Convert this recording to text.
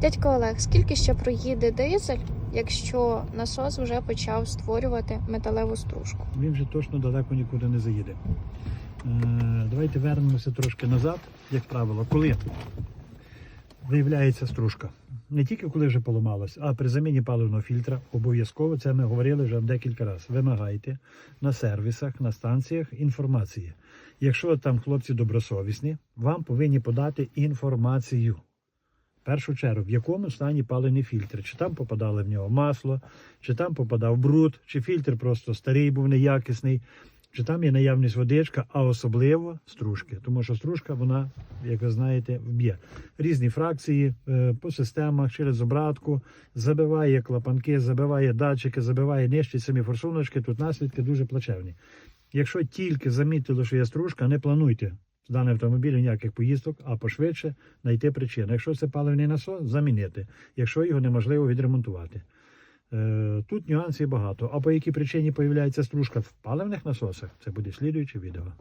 Дядько Олег, скільки ще проїде дизель, якщо насос вже почав створювати металеву стружку? Він же точно далеко нікуди не заїде. Е, давайте вернемося трошки назад, як правило, коли виявляється стружка. Не тільки коли вже поламалась, а при заміні паливного фільтра обов'язково, це ми говорили вже декілька разів. Вимагайте на сервісах, на станціях інформації. Якщо там хлопці добросовісні, вам повинні подати інформацію. Першу чергу, в якому стані паливний фільтр, чи там попадало в нього масло, чи там попадав бруд, чи фільтр просто старий був неякісний, чи там є наявність водичка, а особливо стружки. Тому що стружка, вона, як ви знаєте, вб'є різні фракції е, по системах через обратку, забиває клапанки, забиває датчики, забиває нижчі самі форсуночки. Тут наслідки дуже плачевні. Якщо тільки замітили, що є стружка, не плануйте з даним автомобілем ніяких поїздок, а пошвидше знайти причину. Якщо це паливний насос, замінити, якщо його неможливо відремонтувати. Е, Тут нюансів багато. А по якій причині появляється стружка в паливних насосах, це буде слідуюче відео.